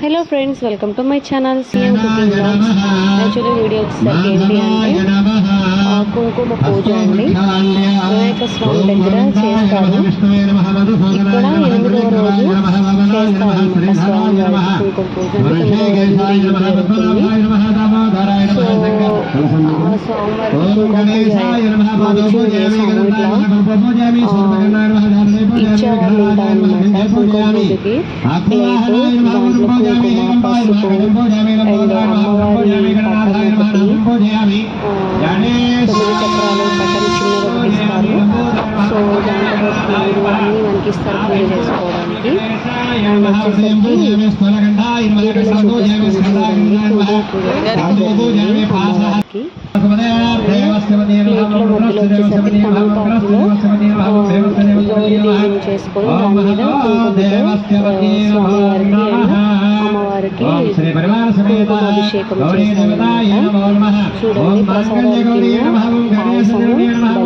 Hello friends welcome to my channel CM cooking blogs actually video వచ్చేసరికి ఏంటి అంటే కుంకుమ పూజ అండి. వినాయక స్వామి దగ్గర చేస్తారు ఇక్కడ ఎనిమిదవ రోజు చేస్తారన్నమాట స్వామి కుంకుమ పూజ. అంటే రోజు ఊరేగింపు జరుగుతుంది సో ఆ స్వామివారికి కుంకుమ పూజ మంచిగా చేసాము ఇట్లా ఇచ్చేవాళ్ళు ఉంటారనమాట కుంకుమ పూజకి ప్లేటు దాంట్లో కుంకుమ పసుపు అండ్ అమ్మవారి పట్టం ఒకటి ఆ, తొమ్మిది చక్రాలు పట్టం చిన్నగా ఇస్తారు సో దాంట్లో పూలు అన్నీ మనకి ఇస్తారు పూజ చేసుకోవడానికి వచ్చేసరికి చూడండి ప్లేట్లో వచ్చేసరికి తమలపాకులో చేసుకొని దాని మీద స్వామివారికి చూడండి ప్రసాదానికి పాయసము బెల్లము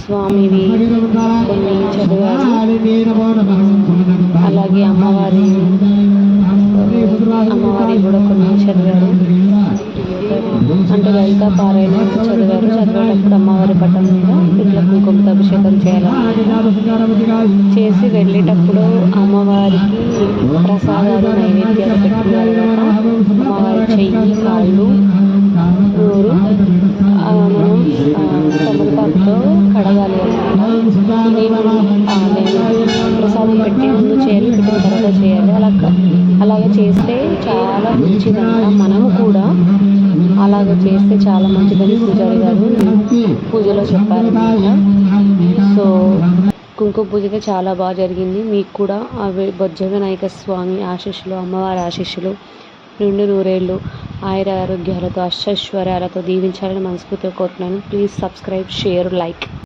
స్వామివి కొన్ని చదివారు. అలాగే అమ్మవారి అమ్మవారి కూడా కొన్ని చదివారు. అంటే లలిత పారాయణ చదివారు. చదివేటప్పుడు అమ్మవారి పట్టం మీద ఇట్లా కుంకుమతో అభిషేకం చేయాలి చేసి వెళ్ళేటప్పుడు అమ్మవారికి ప్రసాదాలు నైవేద్యాలు పెట్టుకున్నారు అమ్మవారి చెయ్యి కాళ్ళు నోరు మనం ఆ, కడగాలి అనమాట ఇది మనం నేను ప్రసాదం పెట్టి ముందు చేయాలి పెట్టిన తర్వాత చేయాలి. అలా అలాగే చేస్తే చాలా మంచిదంట మనము కూడా అలాగ చేస్తే చాలా మంచిదని పూజారి గారు పూజలో చెప్పారు సో కుంకుమ పూజ అయితే చాలా బాగా జరిగింది. మీకు కూడా అవి బొజ్జ వినాయక స్వామి ఆశీస్సులు అమ్మవారి ఆశీస్సులు రెండు నూరేళ్ళు ఆయుర ఆరోగ్యాలతో అష్టైశ్వర్యాలతో దీవించాలని మనస్ఫూర్తిగా కోరుతున్నాను ప్లీజ్ సబ్స్క్రైబ్ షేర్ లైక్